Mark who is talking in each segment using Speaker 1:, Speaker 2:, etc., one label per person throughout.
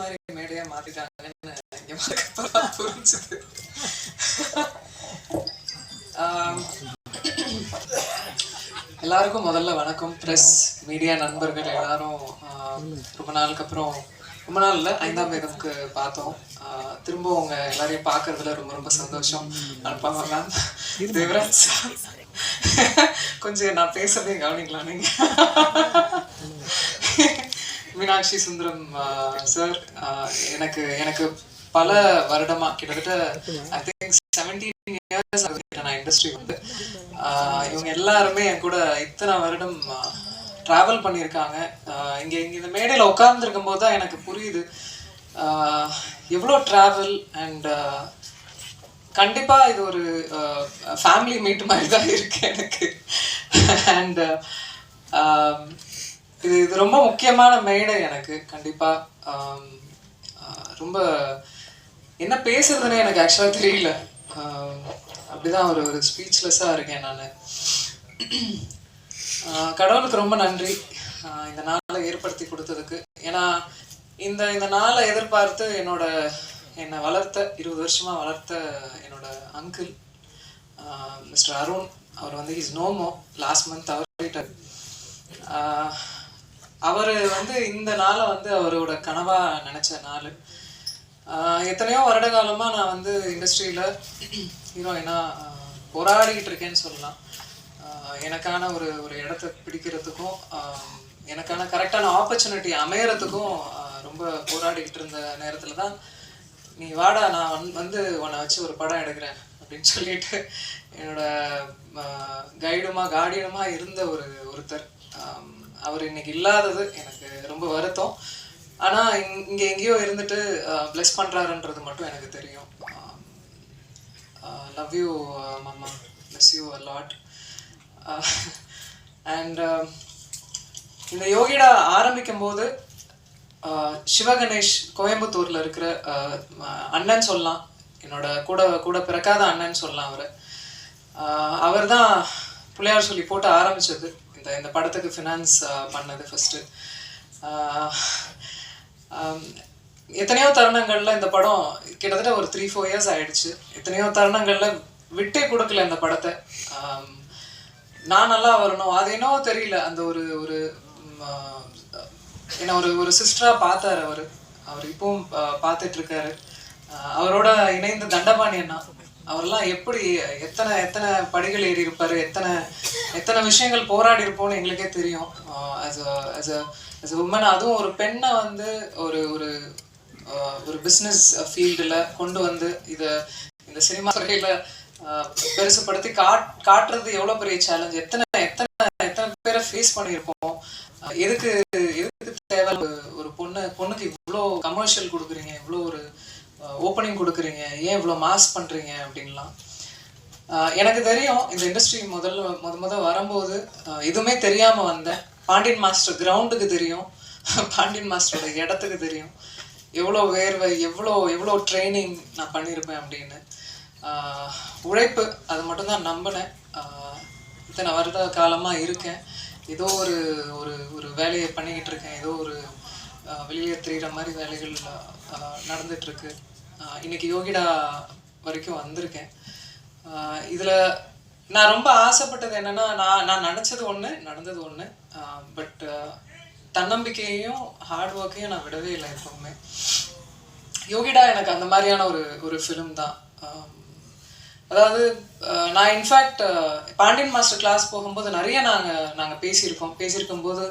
Speaker 1: மாதிரி மேடையா மாத்திட்டாங்கன்னு இங்க வந்ததுக்கப்புறம் புரிஞ்சுது. எல்லாருக்கும் முதல்ல வணக்கம். ப்ரெஸ் மீடியா நண்பர்கள் எல்லாரும் ரொம்ப நாளுக்கு அப்புறம் ரொம்ப நாள் இல்லை ஐந்தாம் வேதம்க்கு பார்த்தோம். திரும்ப உங்க எல்லாரையும் பார்க்கறதுல ரொம்ப ரொம்ப சந்தோஷம். அனுப்பாம மேம் தேவராஜ் sir. கொஞ்சம் நான் பேசுறதையும் கவனிக்கலாம் நீங்க. மீனாட்சி சுந்தரம் சார் எனக்கு எனக்கு பல வருடமா கிட்டத்தட்ட ஐ திங்க் செவன்டீன் இயர்ஸ் நான் இண்டஸ்ட்ரி வந்து. இவங்க எல்லாருமே என் கூட இத்தனை வருடம் ட்ராவல் பண்ணியிருக்காங்க. இங்கே இங்கே இந்த மேடையில் உட்கார்ந்துருக்கும் போது தான் எனக்கு புரியுது. எவ்வளோ ட்ராவல் அண்ட் கண்டிப்பாக இது ஒரு ஃபேமிலி மீட் மாதிரி தான் இருக்கு எனக்கு. அண்ட் இது இது ரொம்ப முக்கியமான மேடை எனக்கு கண்டிப்பா. ரொம்ப என்ன பேசுறதுன்னு எனக்கு ஆக்சுவலாக தெரியல. அப்படிதான் ஒரு ஒரு ஸ்பீச்லெஸ்ஸாக இருக்கேன் நான். கடவுளுக்கு ரொம்ப நன்றி இந்த நாளை ஏற்படுத்தி கொடுத்ததுக்கு. ஏன்னா இந்த இந்த நாளை எதிர்பார்த்து என்னோட என்னை வளர்த்த இருபது வருஷமாக வளர்த்த என்னோட அங்கிள் மிஸ்டர் அருண் அவர் வந்து இஸ் நோமோ லாஸ்ட் மந்த் அவர் அவர் வந்து இந்த நாளை வந்து அவரோட கனவா நினைச்ச நாள். எத்தனையோ வருட காலமா நான் வந்து இண்டஸ்ட்ரியில ஹீரோயினா போராடிக்கிட்டு இருக்கேன்னு சொல்லலாம். எனக்கான ஒரு ஒரு இடத்த பிடிக்கிறதுக்கும் எனக்கான கரெக்டான ஆப்பர்ச்சுனிட்டி அமையறதுக்கும் ரொம்ப போராடிக்கிட்டு இருந்த நேரத்துல தான் நீ வாடா நான் வந்து- உன்னை வச்சு ஒரு படம் எடுக்கிறேன் அப்படின்னு சொல்லிட்டு என்னோட கைடுமா கார்டியனுமா இருந்த ஒரு ஒருத்தர். அவர் இன்னைக்கு இல்லாதது எனக்கு ரொம்ப வருத்தம். ஆனால் இங்கே எங்கேயோ இருந்துட்டு ப்ளஸ் பண்ணுறாருன்றது மட்டும் எனக்கு தெரியும். லவ் யூ மாமா. Miss you a lot and இந்த யோகிடா ஆரம்பிக்கும் போது சிவகணேஷ் கோயம்புத்தூரில் இருக்கிற அண்ணன் சொல்லலாம். என்னோட கூட கூட பிறக்காத அண்ணன் சொல்லலாம் அவர். அவர் தான் பிள்ளையார் சொல்லி போட்டு ஆரம்பிச்சது. இந்த இந்த படத்துக்கு ஃபினான்ஸ் பண்ணது ஃபஸ்ட்டு எத்தனையோ தருணங்களில் இந்த படம் கிட்டத்தட்ட ஒரு த்ரீ ஃபோர் இயர்ஸ் ஆயிடுச்சு. எத்தனையோ தருணங்களில் விட்டே கொடுக்கல இந்த படத்தை. நான் நல்லா வரணும். அது என்னவோ தெரியல. அந்த ஒரு ஒரு என்ன ஒரு ஒரு சிஸ்டராக பார்த்தாரு அவர். அவர் இப்பவும் பார்த்துட்ருக்காரு அவரோட இணைந்த தண்டபாணி அண்ணா. அவர்லாம் எப்படி எத்தனை எத்தனை படிகள் ஏறி இருப்பாரு எத்தனை எத்தனை விஷயங்கள் போராடி இருப்போம்னு எங்களுக்கே தெரியும். ஆஸ் as a உமன் அதுவும் ஒரு பெண்ணை வந்து ஒரு ஒரு ஒரு பிஸ்னஸ் ஃபீல்டில் கொண்டு வந்து இதை இந்த சினிமா துறையில் பெருசுப்படுத்தி காட் காட்டுறது எவ்வளோ பெரிய சேலஞ்ச் எத்தனை எத்தனை எத்தனை பேரை ஃபேஸ் பண்ணியிருப்போம்? எதுக்கு எதுக்கு தேவை? ஒரு- ஒரு பொண்ணு பொண்ணுக்கு இவ்வளோ கமர்ஷியல் கொடுக்குறீங்க இவ்வளோ ஒரு ஓப்பனிங் கொடுக்குறீங்க ஏன் இவ்வளோ மாஸ் பண்ணுறீங்க அப்படின்லாம். எனக்கு தெரியும் இந்த இண்டஸ்ட்ரி முதல்ல முத முத வரும்போது எதுவுமே தெரியாமல் வந்தேன் பாண்டியன் மாஸ்டர் கிரவுண்டுக்கு தெரியும். பாண்டியன் மாஸ்டரோட இடத்துக்கு தெரியும். எவ்வளோ வேர்வை எவ்வளோ எவ்வளோ ட்ரைனிங் நான் பண்ணியிருப்பேன் அப்படின்னு. உழைப்பு அது மட்டும்தான் நம்பினேன். இத்தனை வருட காலமாக இருக்கேன். ஏதோ ஒரு ஒரு ஒரு வேலையை பண்ணிக்கிட்டு இருக்கேன். ஏதோ ஒரு வெளியே தெரிகிற மாதிரி வேலைகள் நடந்துகிட்ருக்கு இன்னைக்கு யோகிடா வரைக்கும் வந்திருக்கேன். இதில் நான் ரொம்ப ஆசைப்பட்டது என்னன்னா நான் நான் நினச்சது ஒன்று நடந்தது ஒன்று பட் தன்னம்பிக்கையையும் ஹார்ட் ஒர்க்கையும் நான் விடவே இல்லை எப்பவுமே. யோகிடா எனக்கு அந்த மாதிரியான ஒரு ஒரு ஃபிலிம் தான். அதாவது நான் இன்ஃபேக்ட் பாண்டியன் மாஸ்டர் கிளாஸ் போகும்போது நிறைய நாங்கள் நாங்கள் பேசியிருக்கோம். பேசியிருக்கும் போது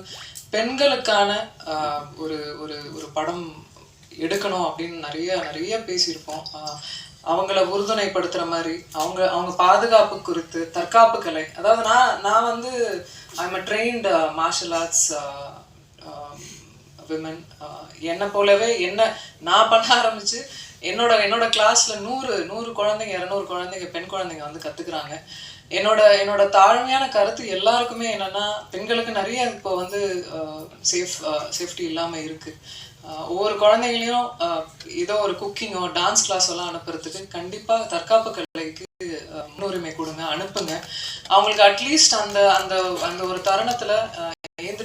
Speaker 1: பெண்களுக்கான ஒரு ஒரு ஒரு படம் எடுக்கணும் அப்படின்னு நிறைய நிறைய பேசியிருப்போம். அவங்கள உறுதுணைப்படுத்துகிற மாதிரி அவங்க அவங்க பாதுகாப்பு குறித்து தற்காப்பு கலை. அதாவது நான் நான் வந்து I a trained martial arts women என்னை போலவே என்ன நான் பண்ண ஆரம்பிச்சு என்னோட என்னோட கிளாஸில் நூறு நூறு குழந்தைங்க இரநூறு குழந்தைங்க பெண் குழந்தைங்க வந்து கற்றுக்குறாங்க என்னோட என்னோட தாழ்மையான கருத்து எல்லாருக்குமே என்னன்னா பெண்களுக்கு நிறைய இப்போ வந்து சேஃப் சேஃப்டி இல்லாமல் இருக்கு. ஒவ்வொரு குழந்தைகளையும் ஆஹ் ஏதோ ஒரு குக்கிங்கோ டான்ஸ் கிளாஸ் எல்லாம் அனுப்புறதுக்கு கண்டிப்பா தற்காப்பு கலைக்கு முன்னுரிமை கொடுங்க அனுப்புங்க. அவங்களுக்கு அட்லீஸ்ட் அந்த அந்த அந்த ஒரு தருணத்துல ஆஹ்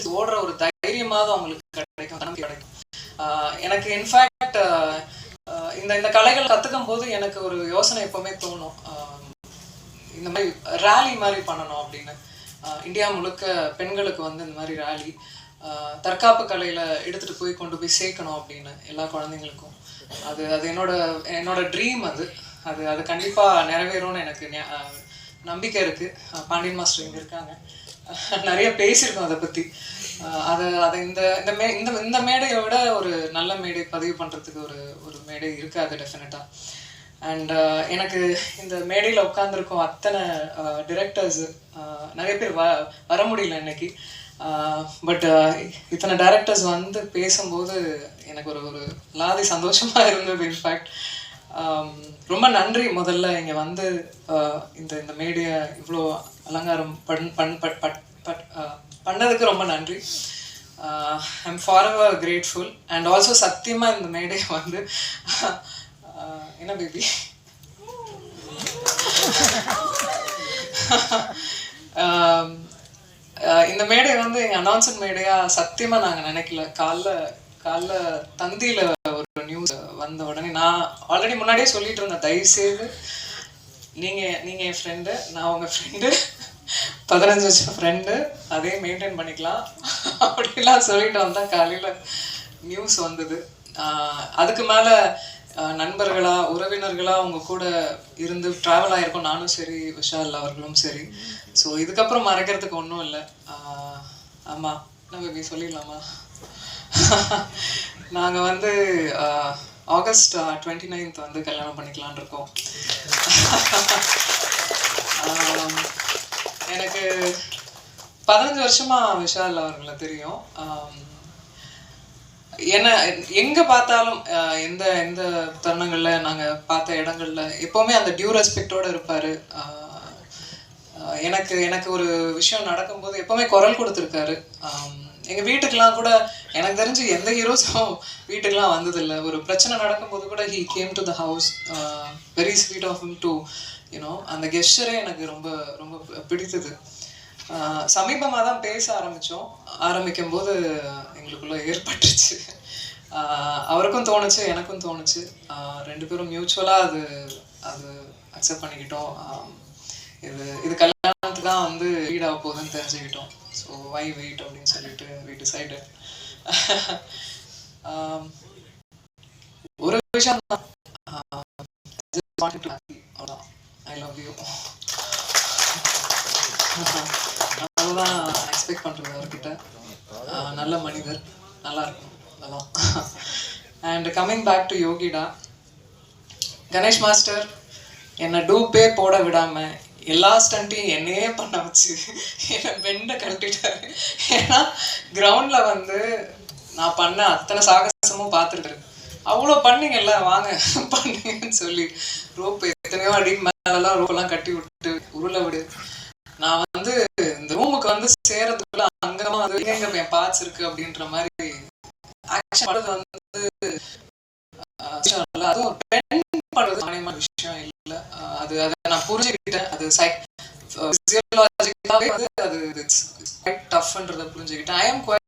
Speaker 1: ஓடுற ஒரு தைரியமாக அவங்களுக்கு கிடைக்கும் கிடைக்கும். ஆஹ் எனக்கு இன்ஃபேக்ட் இந்த இந்த கலைகள் கற்றுக்கும் போது எனக்கு ஒரு யோசனை எப்பவுமே தோணும். ஆஹ் இந்த மாதிரி ரேலி மாதிரி பண்ணணும் அப்படின்னு. ஆஹ் இந்தியா முழுக்க பெண்களுக்கு வந்து இந்த மாதிரி ரேலி தற்காப்பு கலையில எடுத்துட்டு போய் கொண்டு போய் சேர்க்கணும் அப்படின்னு எல்லா குழந்தைங்களுக்கும். அது அது என்னோட என்னோட ட்ரீம் அது. அது அது கண்டிப்பா நிறைவேறும்னு எனக்கு நம்பிக்கை இருக்கு. பாண்டியன் மாஸ்டர் இங்க இருக்காங்க. நிறைய பேசியிருக்கோம் அதை பத்தி. அதை அதை இந்த இந்த மே இந்த இந்த மேடையை விட ஒரு நல்ல மேடை பதிவு பண்றதுக்கு ஒரு ஒரு மேடை இருக்காது டெஃபினட்டா அண்ட் எனக்கு இந்த மேடையில் உட்காந்துருக்கோம் அத்தனை டிரெக்டர்ஸ் நிறைய பேர் வ வர முடியல இன்னைக்கு. பட் இத்தனை டைரக்டர்ஸ் வந்து பேசும்போது எனக்கு ஒரு ஒரு லாதி சந்தோஷமாக இருந்தது இன்ஃபேக்ட் ரொம்ப நன்றி முதல்ல இங்கே வந்து இந்த இந்த மேடையை இவ்வளோ அலங்காரம் பண் பண் பட் பட் பட் பண்ணதுக்கு ரொம்ப நன்றி. I'm forever grateful and also சத்தியமாக இந்த மேடையை வந்து என்ன பேபி இந்த மேடை வந்து எங்க அனௌன்ஸ்மெண்ட் மேடையா சத்தியமா நாங்க நினைக்கல. காலைல காலைல தந்தியில ஒரு நியூஸ் வந்த உடனே நான் ஆல்ரெடி முன்னாடியே சொல்லிட்டு இருந்தேன் தயவு செய்து நீங்க நீங்க என் ஃப்ரெண்டு நான் உங்க ஃப்ரெண்டு பதினஞ்சு வருஷம் ஃப்ரெண்டு அதே மெயின்டைன் பண்ணிக்கலாம். அப்படிலாம் சொல்லிட்டு வந்தா காலையில நியூஸ் வந்தது. அதுக்கு மேலே நண்பர்களா உறவினர்களா உங்க கூட இருந்து டிராவல் ஆயிருக்கோம். நானும் சரி விஷால் அவர்களும் சரி. ஸோ இதுக்கப்புறம் மறைக்கிறதுக்கு ஒன்றும் இல்லை. ஆமா. நம்ம இப்படி சொல்லிடலாமா? நாங்க வந்து ஆகஸ்ட் டுவெண்ட்டி நைன்த் வந்து கல்யாணம் பண்ணிக்கலாம்னு இருக்கோம். எனக்கு பதினஞ்சு வருஷமா விஷால் அவர்களை தெரியும். என்ன எங்க பார்த்தாலும் எந்த எந்த தருணங்கள்ல நாங்க பார்த்த இடங்கள்ல எப்பவுமே அந்த டியூ ரெஸ்பெக்டோட இருப்பாரு. எனக்கு எனக்கு ஒரு விஷயம் நடக்கும்போது எப்பவுமே குரல் கொடுத்துருக்காரு. எங்கள் எங்க வீட்டுக்கெல்லாம் கூட எனக்கு தெரிஞ்சு எந்த ஹீரோஸும் வீட்டுக்கெல்லாம் வந்ததில்லை. ஒரு பிரச்சனை நடக்கும்போது கூட he came to the house very sweet of him to you know அந்த கெஸ்டரே எனக்கு ரொம்ப ரொம்ப பிடித்தது. சமீபமாக தான் பேச ஆரம்பித்தோம் ஆரம்பிக்கும் போது எங்களுக்குள்ளே ஏற்பட்டுச்சு. அவருக்கும் தோணுச்சு எனக்கும் தோணுச்சு. ரெண்டு பேரும் மியூச்சுவலாக அது அது அக்செப்ட் பண்ணிக்கிட்டோம். இது இது கல்யாணத்துக்கு தான் வந்து லீட் போகுதுன்னு தெரிஞ்சுக்கிட்டோம். ஸோ வை வெயிட் அப்படின்னு சொல்லிட்டு வீட்டு சைடு ஒரு விஷயம் தான். அவ்வளோதான் ஐ லவ் யூ அதுதான் எக்ஸ்பெக்ட் பண்ணுறது அவர்கிட்ட நல்ல மனிதர். நல்லா இருக்கும் அதான். And coming back to Yogita Ganesh master என்னை டூப்பே போட விடாம எல்லா ஸ்டண்ட்டையும் என்னையே பண்ண வச்சு என்னை பெண்டை கழட்டிட்டாரு. ஏன்னா கிரவுண்ட்ல வந்து நான் பண்ண அத்தனை சாகசமும் பார்த்துருக்கேன் அவ்வளோ பண்ணீங்கல்ல வாங்க பண்ணீங்கன்னு சொல்லி. ரோப்பு எத்தனையோ அடி மேலெல்லாம் ரோப்பெல்லாம் கட்டி விட்டு உருளை விடு. நான் வந்து இந்த அங்கமா வந்து எங்க எங்க என் பார்ட்ஸ் இருக்கு அப்படின்ற மாதிரி ஆக்ஷன் பண்றது வந்து ஆஹ் அதுவும் பெண் பண்றது மானியமான விஷயம் இல்ல. அது அதை நான் புரிஞ்சுக்கிட்டேன். அது சைக் பிசியலாஜிக்கலாவே வந்து அது இட்ஸ் குவைட் டஃப்ன்றதை புரிஞ்சுக்கிட்டேன். I am